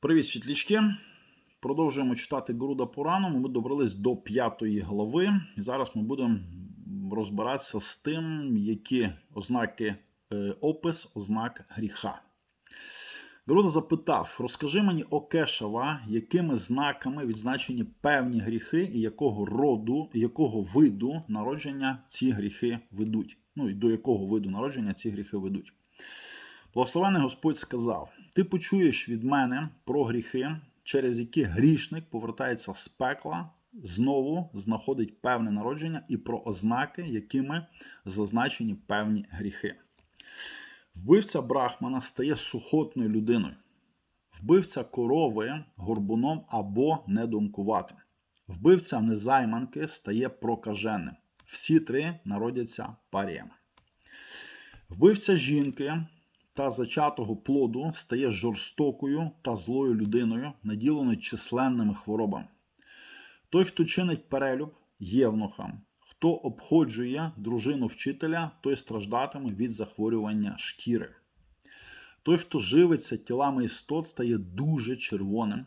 Привіт, світлячки! Продовжуємо читати Гуруда Пурану. Ми добрались до п'ятої глави. І зараз ми будемо розбиратися з тим, які ознаки е, опис ознак гріха. Гуруда запитав: розкажи мені, Окешава, якими знаками відзначені певні гріхи і якого роду, якого виду народження ці гріхи ведуть. Ну і до якого виду народження ці гріхи ведуть. Благословений Господь сказав: Ти почуєш від мене про гріхи, через які грішник повертається з пекла, знову знаходить певне народження і про ознаки, якими зазначені певні гріхи. Вбивця Брахмана стає сухотною людиною, вбивця корови горбуном або недумкуватим. Вбивця незайманки стає прокаженим. Всі три народяться паріями. Вбивця жінки та зачатого плоду стає жорстокою та злою людиною, наділеною численними хворобами. Той, хто чинить перелюб євнухам, хто обходжує дружину вчителя, той страждатиме від захворювання шкіри. Той, хто живиться тілами істот, стає дуже червоним.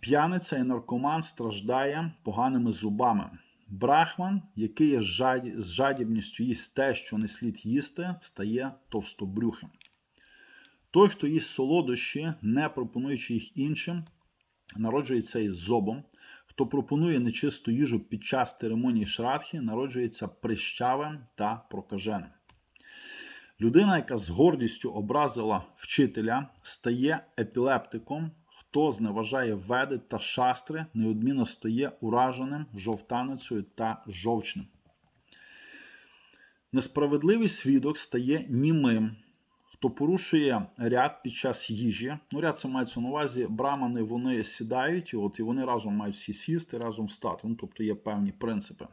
П'яниця і наркоман страждає поганими зубами. Брахман, який є з жадібністю їсть те, що не слід їсти, стає товстобрюхим. Той, хто їсть солодощі, не пропонуючи їх іншим, народжується із зобом. Хто пропонує нечисту їжу під час церемонії шрадхи, народжується прищавим та прокаженим. Людина, яка з гордістю образила вчителя, стає епілептиком. Хто зневажає веди та шастри, неодмінно стає ураженим, жовтаницею та жовчним. Несправедливий свідок стає німим. Хто порушує ряд під час їжі, ну ряд це мається на увазі, брамани вони сідають, і от і вони разом мають всі сісти, разом встати. Ну, тобто є певні принципи.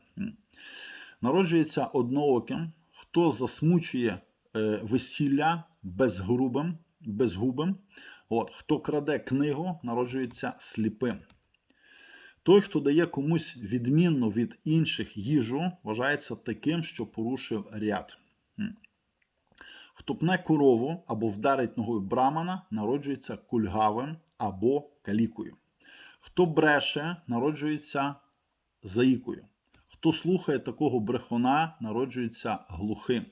Народжується однооким, хто засмучує е, весілля безгрубим, безгубим. От, Хто краде книгу, народжується сліпим. Той, хто дає комусь відмінну від інших їжу, вважається таким, що порушив ряд. Хто пне корову або вдарить ногою брамана, народжується кульгавим або калікою. Хто бреше, народжується заїкою. Хто слухає такого брехуна, народжується глухим.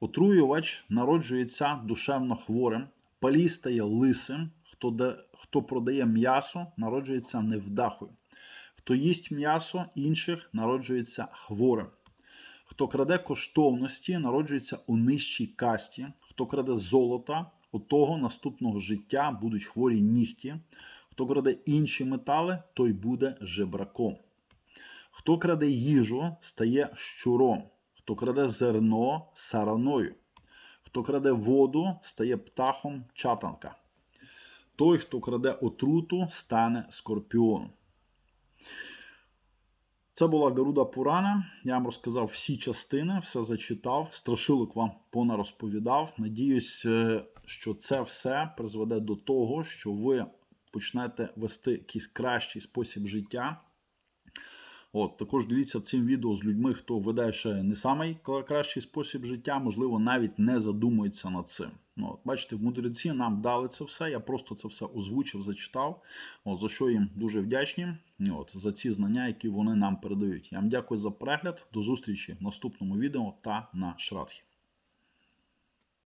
Отруювач народжується душевно хворим. Палій стає лисим, хто де, хто продає м'ясо, народжується невдахою. Хто їсть м'ясо інших, народжується хворим. Хто краде коштовності, народжується у нижчій касті. Хто краде золота, у того наступного життя будуть хворі нігті. Хто краде інші метали, той буде жебраком. Хто краде їжу, стає щуром. Хто краде зерно сараною. Хто краде воду, стає птахом чатанка. Той, хто краде отруту, стане скорпіоном. Це була Гаруда Пурана. Я вам розказав всі частини, все зачитав, страшилок вам понарозповідав. Надіюсь, що це все призведе до того, що ви почнете вести якийсь кращий спосіб життя. От, Також діліться цим відео з людьми, хто веде ще не самий кращий спосіб життя, можливо, навіть не задумується над цим. Ну, от, Бачите, мудреці нам дали це все. Я просто це все озвучив, зачитав. От, За що їм дуже вдячні от, за ці знання, які вони нам передають. Я вам дякую за перегляд. До зустрічі в наступному відео та на Шрадхі.